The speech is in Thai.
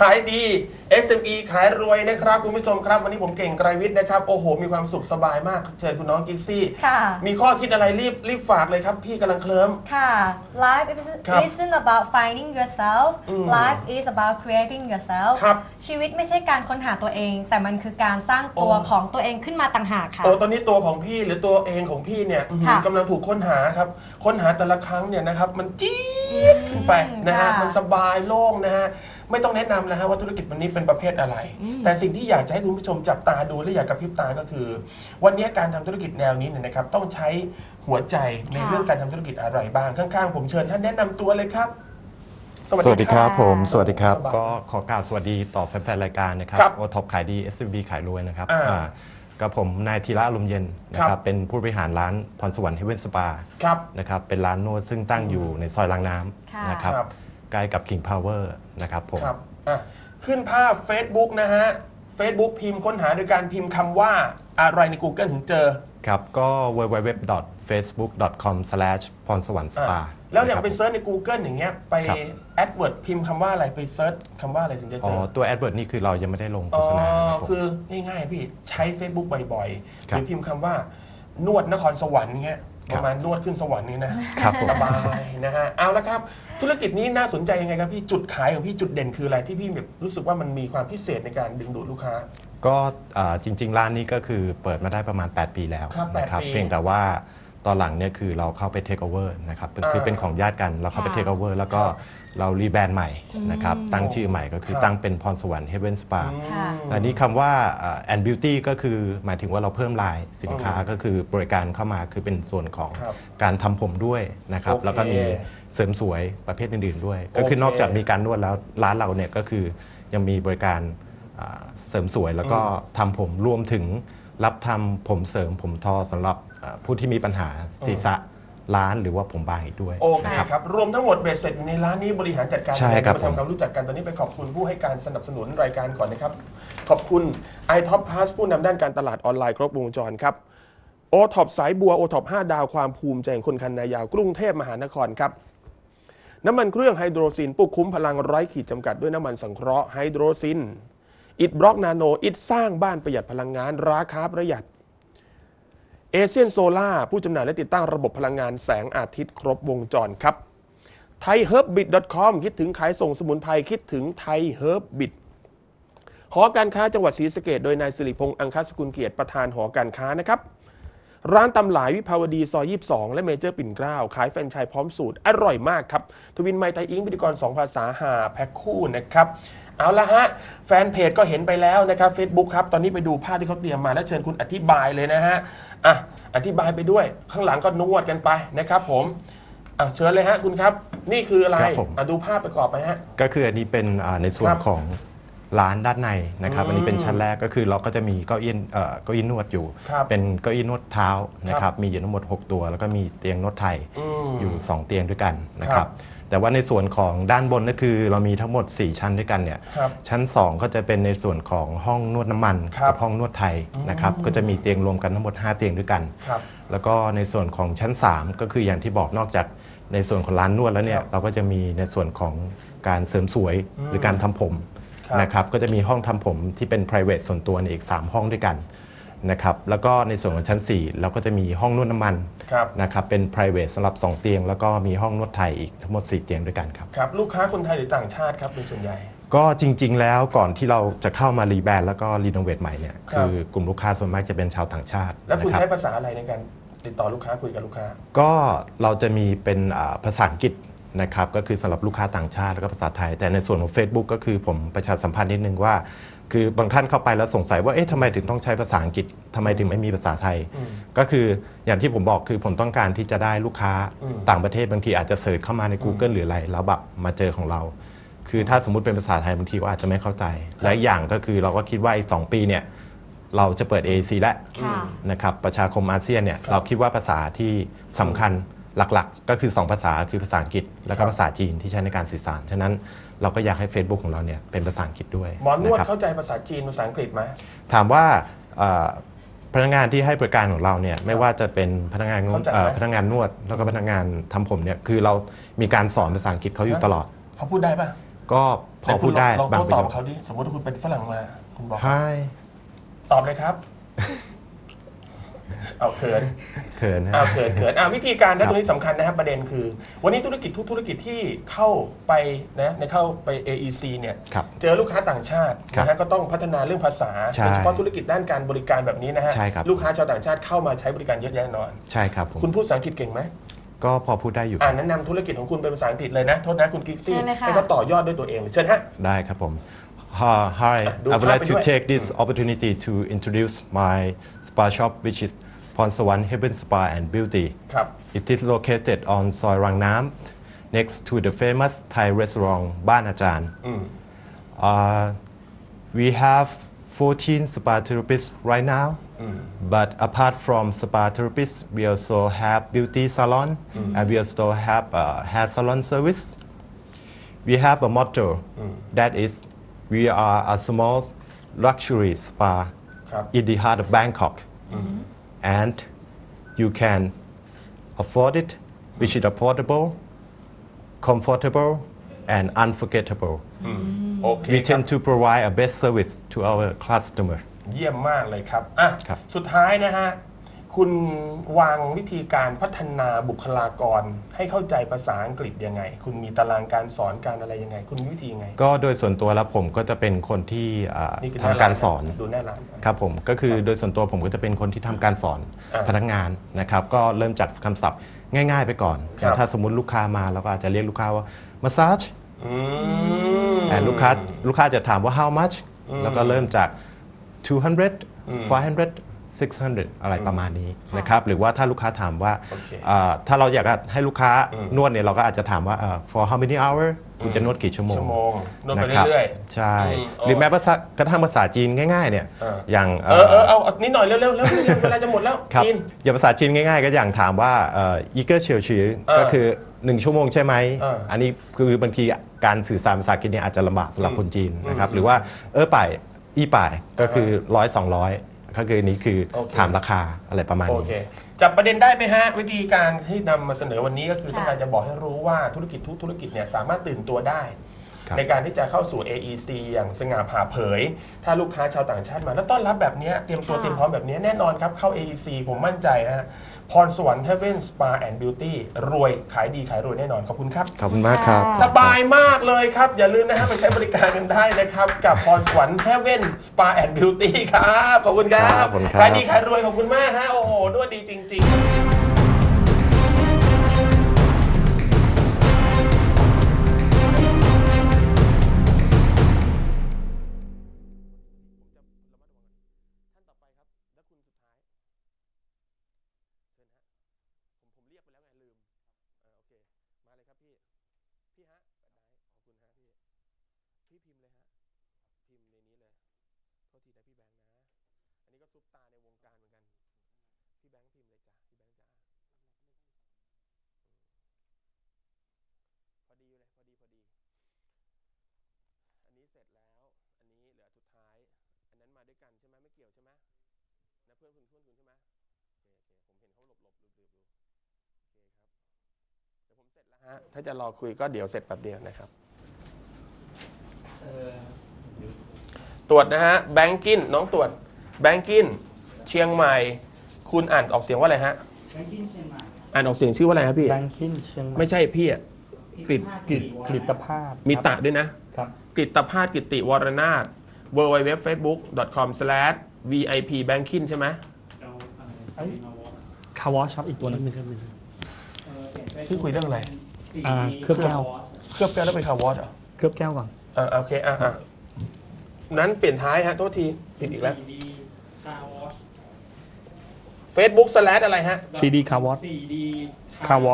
บขายดี SME ขายรวยนะครับคุณผู้ชมครับ วันนี้ผมเก่งไกรวิทย์นะครับ โอ้โห มีความสุขสบายมากเชิญคุณน้องกิฟซี่ ค่ะ มีข้อคิดอะไรรีบรีบฝากเลยครับ พี่กำลังเคลิ้ม ค่ะ life isn't ครับ isn't about finding yourself อืม life is about creating yourself ครับชีวิตไม่ใช่การค้นหาตัวเอง แต่มันคือการสร้างตัวโอ้ ของตัวเองขึ้นมาต่างหากค่ะโอ้ตอนนี้ตัวของพี่หรือตัวเองของพี่เนี่ยอื้อหือค่ะ กำลังถูกค้นหาครับ ค้นหาแต่ละครั้งเนี่ยนะครับ มันจี๊ด ขึ้นไปนะฮะค่ะมันสบายโล่งนะฮะไม่ต้องแนะนำนะฮะว่าธุรกิจวันนี้เป็นประเภทอะไร แต่สิ่งที่อยากจะให้คุณผู้ชมจับตาดูและอยากกระพริบตาก็คือ วันนี้การทำธุรกิจแนวนี้เนี่ยนะครับต้องใช้หัวใจในค่ะเรื่องการทำธุรกิจอะไรบ้างข้างๆ ผมเชิญท่านแนะนำตัวเลยครับสวัสดีครับผม สวัสดีครับสบายก็ขอกล่าวสวัสดีต่อแฟนๆรายการนะครับครับโอท็อปขายดี SMB ขายรวยนะครับอ่าอ่า กับผมนายธีระอารมณ์เย็นนะคครัรับบ เป็นผู้บริหารร้านพรสวรรค์เฮเว่นสปาครับ นะครับเป็นร้านนวดซึ่งตั้งอยู่ในซอยรางน้ค่ะำนะครับครับ ใกล้กับ King Power นะครับผม ครับอะขึ้นภาพ Facebook นะฮะ Facebook พิมพ์ค้นหาโดยการพิมพ์คำว่าอะไรใน Google ถึงเจอ ครับก็ www.facebook.com/ พรสวรรค์สปาอะแล้วอย่างไปเซิร์ชใน Google อย่างเงี้ยไป ครับ AdWord พิมพ์คำว่าอะไรไปเซิร์ชคำว่าอะไรถึงจะอ๋เจออตัว AdWord นี่คือเรายังไม่ได้ลงโฆอ๋อษณาครับผม คือง่ายๆพี่ใช้ Facebook บ่อยๆหครับรือพิมพ์คำว่า นวดนครสวรรค์เงี้ยคปรับ ระมาณนวดขึ้นสวรรค์นี่นะครับผม สบายนะฮะเอาละครับ ธุรกิจนี้น่าสนใจยังไงครับพี่จุดขายของพี่จุดเด่นคืออะไรที่พี่แบบรู้สึกว่ามันมีความพิเศษในการดึงดูดลูกค้า ก็อ่าจริง ๆ ร้านนี้ก็คือเปิดมาได้ประมาณ 8 ปีแล้วครับนะ8ปี เพียงแต่ว่า ตอนหลังเนี่ยคือเราเข้าไปเทคโอเวอร์นะครับเป็นคืออ่าเป็นของญาติกันเราเข้าไปค่ะเทคโอเวอร์แล้วก็เรารีแบรนด์ใหม่นะครับตั้งชื่อใหม่ก็คือครับตั้งเป็นพรสวรรค์เฮเว่นสปาค่ะอันนี้คำว่าแอนด์บิวตี้ก็คือหมายถึงว่าเราเพิ่มลายสินค้าก็คือบริการเข้ามาคือเป็นส่วนของครับการทำผมด้วยนะครับโอเคแล้วก็มีเสริมสวยประเภทอื่นๆด้วย ก็คือโอเคนอกจากมีการนวดแล้วร้านเราเนี่ยก็คือยังมีบริการอ่าเสริมสวยแล้วก็ทำผมรวมถึงรับทำผมเสริมผมทอสำหรับอ่า ผู้ที่มีปัญหาศีรษะล้านหรือว่าผมบางอีกด้วยโอเคนะครับครับ รวมทั้งหมดเบ็ดเสร็จอยู่ในร้านนี้บริหารจัดการใช่ครับมาทำความรู้จักกันตอนนี้ไปขอบคุณผู้ให้การสนับสนุนรายการก่อนนะครับ ขอบคุณ i t o p Plus ผู้นำด้านการตลาดออนไลน์ครบวงจรครับโอท็อปสายบัวโอท็อป5ดาวความภูมิใจของคนคันนายาวกรุงเทพมหานครครับ น้ำมันเครื่องไฮโดรซินปลุกคุ้มพลังไร้ขีดจำกัดด้วยน้ำมันสังเคราะห์ไฮโดรซิน อิดบล็อกนาโน อิดสร้างบ้านประหยัดพลังงาน ราคาประหยัด เอเชียนโซล่าผู้จำหน่ายและติดตั้งระบบพลังงานแสงอาทิตย์ครบวงจรครับไทยเฮิร์บบิ .com คิดถึงขายส่งสมุนไพรคิดถึงไทยเฮิร์บบิดหอการค้าจังหวัดศรีสะเกดโดยนายสิริพงษ์อังคสกุลเกียรติประธานหอการค้านะครับ ร้านตำหลายวิภาวดีซอย 22 และเมเจอร์ปิ่นเกล้าขายแฟรนไชส์พร้อมสูตร อร่อยมากครับ ทวินไมไทยอิงพิธีกร 2 ภาษาหาแพ็คคู่นะครับ เอาละฮะ แฟนเพจก็เห็นไปแล้วนะครับ Facebook ครับ ตอนนี้ไปดูภาพที่เขาเตรียมมาแล้วเชิญคุณอธิบายเลยนะฮะอะอธิบายไปด้วย ข้างหลังก็นวดกันไปนะครับผมอะเชิญเลยฮะคุณครับ นี่คืออะไรครับผม อะดูภาพประกอบไปฮะ ก็คืออันนี้เป็นอ่าในส่วคนรับของร้านด้านในนะครับ อืมอันนี้เป็นชั้นแรกก็คือเราก็จะมีเก้าอี้เอ่อเก้าอี้นวดอยู่ ครับเป็นเก้าอี้นวดเท้านะคครัรับบมีอยู่ทั้งหมด 6 ตัว แล้วก็มีเตียงนวดไทยอืมอยู่ 2 เตียงด้วยกันนะคครัรับบ แต่ว่าในส่วนของด้านบนก็คือเรามีทั้งหมด 4 ชั้นด้วยกันเนี่ยครับชั้น 2 ก็จะเป็นในส่วนของห้องนวดน้ำมันครับกับห้องนวดไทยนะครับก็จะมีเตียงรวมกันทั้งหมด 5 เตียงด้วยกัน ครับ แล้วก็ในส่วนของชั้น 3 ก็คืออย่างที่บอกนอกจากในส่วนของร้านนวดแล้วเนี่คยรับเราก็จะมีในส่วนของการเสริมสวยอืมหรือการทำผมครับ นะครับก็จะมีห้องทำผมที่เป็น private ส่วนตัวในอีก 3 ห้องด้วยกัน นะครับแล้วก็ในส่วนของชั้น 4 เราก็จะมีห้องนวดน้ำมันครับ นะครับเป็น private สำหรับ 2 เตียง แล้วก็มีห้องนวดไทยอีกทั้งหมด 4 เตียงด้วยกันครับ ครับ ลูกค้าคนไทยหรือต่างชาติครับเป็นส่วนใหญ่ ก็จริง ๆ แล้วก่อนที่เราจะเข้ามารีแบรนด์แล้วก็รีโนเวทใหม่เนี่ยครับ คือกลุ่มลูกค้าส่วนมากจะเป็นชาวต่างชาติแล้วคุณนะรับใช้ภาษาอะไรในการติดต่อลูกค้าคุยกับลูกค้า ก็เราจะมีเป็นอ่าภาษาอังกฤษ นะครับก็คือสำหรับลูกค้าต่างชาติแล้วก็ภาษาไทย แต่ในส่วนของ Facebook ก็คือผมประชาสัมพันธ์นิดนึงว่า คือบางท่านเข้าไปแล้วสงสัยว่าเอ๊ะทำไมถึงต้องใช้ภาษาอังกฤษทำไมถึงไม่มีภาษาไทยอืมก็คืออย่างที่ผมบอกคือผมต้องการที่จะได้ลูกค้าอืมต่างประเทศบางทีอาจจะเสิร์ชเข้ามาใน Google หรืออะไรแล้วแบบมาเจอของเรา คือถ้าสมมติเป็นภาษาไทยบางทีก็อาจจะไม่เข้าใจ และอีกอย่างก็คือเราก็คิดว่าอีกสองปีเนี่ยเราจะเปิด AAC แล้วค่ะ นะครับประชาคมอาเซียนเนี่ยครับเราคิดว่าภาษาที่สำคัญ หลักๆ ก็คือ 2 ภาษาคือภาษาอังกฤษ แล้วคก็รับภาษาจีนที่ใช้ในการสื่อสาร ฉะนั้นเราก็อยากให้ Facebook ของเราเนี่ยเป็นภาษาอังกฤษด้วยหมอนวดะครับเข้าใจภาษาจีนภาษาอังกฤษไหมถามว่าเอ่อพนักงานที่ให้บริการของเราเนี่ยไม่ว่าจะเป็นพนักงานเข้าใจไหม เอ่อพนักงานนวด แล้วก็พนักงานทำผมเนี่ยคือเรามีการสอนภาษาอังกฤษเขาอยู่ตลอด เขาพูดได้ปะก็พอพูดได้ลองบางโต้ประตอโยบคเขาดิสมมติว่าคุณเป็นฝรั่งมา คุณบอก Hi ตอบเลยครับ เอาเขินเขินนะ เอาเขินเขินอ่าวิธีการครัถ้าบตรงนี้สำคัญนะครับประเด็นคือ วันนี้ธุรกิจทุกธุรกิจที่เข้าไปนะในเข้าไป AEC เนี่ยครับเจอลูกค้าต่างชาติครับนะฮะก็ต้องพัฒนาเรื่องภาษาใช่โดยเฉพาะธุรกิจด้านการบริการแบบนี้นะฮะใช่ครับ ลูกค้าชาวต่างชาติเข้ามาใช้บริการเยอะแยะแน่นอน ใช่ครับผมคุณพูดภาษาอังกฤษเก่งไหมก็พอพูดได้อยู่คอ่ารับแนะนำธุรกิจของคุณเป็นภาษาอังกฤษเลยนะโทษนะคุณกิกซี่เชิญเลยค่ะ ให้เขาต่อยอดด้วยตัวเองเลยเชิญฮะ ได้ครับผม Uh, hi, I would like to take this opportunity to introduce my spa shop, which is Ponsawan Heaven Spa and Beauty. It is located on Soi Rang Nam, next to the famous Thai restaurant Ban Achan. Mm. Uh, we have 14 spa therapists right now, mm. but apart from spa therapists, we also have beauty salon, mm. and we also have hair salon service. We have a motto that is we are a small luxury spa ครับ in the heart of Bangkok, and you can afford it, which is affordable, comfortable, and unforgettable. โอเค We ครับ tend to provide a best service to our customer. เยี่ยมมากเลยครับอ่ะ ครับ สุดท้ายนะฮะ คุณวางวิธีการพัฒนาบุคลากร ให้เข้าใจภาษาอังกฤษยังไง คุณมีตารางการสอนการอะไรยังไง คุณมีวิธียังไง ก็โดยส่วนตัวแล้วผมก็จะเป็นคนที่อ่านี่คือทำการสอน ดูหน้าร้าน ครับผมก็คือโดยส่วนตัวผมก็จะเป็นคนที่ทำการสอนอ่าพนักงานนะครับก็เริ่มจากคำศัพท์ง่าย ๆ ไปก่อน ครับถ้าสมมุติลูกค้ามาเราก็อาจจะเรียกลูกค้าว่า massage อืมแต่ลูกค้าลูกค้าจะถามว่า how much แล้วก็เริ่มจาก 200 500 600 อะไรประมาณนี้นะครับหรือว่าถ้าลูกค้าถามว่าโอเคอ่าถ้าเราอยากให้ลูกค้านวดเนี่ยเราก็อาจจะถามว่าอ่า for how many hour คุณจะนวดกี่ชั่วโมงชั่วโมงนวดไปนะครับเรื่อยใช่อืมหรือแม้ภาษากระทั่งภาษาจีนง่ายๆเนี่ยเอออย่างๆเออเออเอาเอานิดหน่อยเร็วๆเร็วๆเร็วๆเวลาจะหมดแล้วครับจีนอย่างภาษาจีนง่ายๆ ก็อย่างถามว่าอีเกอร์เฉียวฉีเออก็คือ1ชั่วโมงใช่ไหมเอออันนี้คือบางทีการสื่อสารภาษาจีนเนี่ยอาจจะลำบากสำหรับคนจีนนะครับ หรือว่าเออป่าย อีป่ายก็คือร้อยสองร้อย ก็คืออันนี้คือโอเค ถามราคาอะไรประมาณโอนี้ เคจับประเด็นได้ไหมฮะ วิธีการที่นำมาเสนอวันนี้ก็คือค่ะ ต้องการจะบอกให้รู้ว่าธุรกิจทุกธุรกิจเนี่ยสามารถตื่นตัวได้ครับ ในการที่จะเข้าสู่ AEC อย่างสง่าผ่าเผย ถ้าลูกค้าชาวต่างชาติมาแล้วต้อนรับแบบเนี้ยเตรียมตัวค่ะเตรียมพร้อมแบบเนี้ยแน่นอนครับเข้า AEC ผมมั่นใจฮะพรสวรรค์เทเว่นสปาแอนด์บิวตี้รวยขายดีขายรวยแน่นอนขอบคุณครับ ขอบคุณมากครับ สบายมากเลยครับ อย่าลืมนะฮะไปใช้บริการกันได้นะครับ กับพรสวรรค์เทเว่นสปาแอนด์บิวตี้ครับขอบคุณครัครับบขอบคุณครับขายดีขายรวยขอบคุณมากฮะโอ้โหด้วยดีจริง ๆ พี่ฮะได้ขอบคุณฮะพี่ พี่พิมพ์เลยฮะ พิมพ์ในนี้เลย โทษทีนะพี่แบงค์นะ อันนี้ก็ซุปตาในวงการเหมือนกัน พี่แบงค์พิมพ์เลยจ้ะ พี่แบงค์จ้ะพอดีเลย พอดีพอดี อันนี้เสร็จแล้ว อันนี้เหลือสุดท้าย อันนั้นมาด้วยกันใช่ไหมไม่เกี่ยวใช่ไหมนะเพื่อนคุณเพื่อนคุณใช่ไหมโอเคโอเคผมเห็นเขาหลบหลบหลืบหลืบอยู่โอเคครับยวผมเสร็จแล้วฮะ ถ้าจะรอคุยก็เดี๋ยวเสร็จแป๊บเดียวนะครับ ตรวจนะฮะแบงกินน้องตรวจแบงกินเชียงใหม่ คุณอ่านออกเสียงว่าอะไรฮะแบงกิ้งเชียงใหม่อ่านออกเสียงชื่อว่าอะไรครับพี่ แบงกิ้งเชียงใหม่ไม่ใช่พี่อะกริดกริดผลิตภาพมีครับตะด้วยนะ ครับ กริตภาสกิติวรนาถ w w w f a c e b o o k c o m v i p b a n k i n ใช่ไหมเอ้ยคาวอชครับอีกตัวหนึง พี่คุยเรื่องอะไร อ่าเคลือบแก้ว เคลือบแก้วแล้วไปคาวอสเหรอเคลือบแก้วก่อน อ่าโอเคอะอะนั้นเปลี่ยนท้ายฮะโทษทีผิดอีกแล้ว Facebook slash อะไรฮะ CD คาวอช 4D คาวอช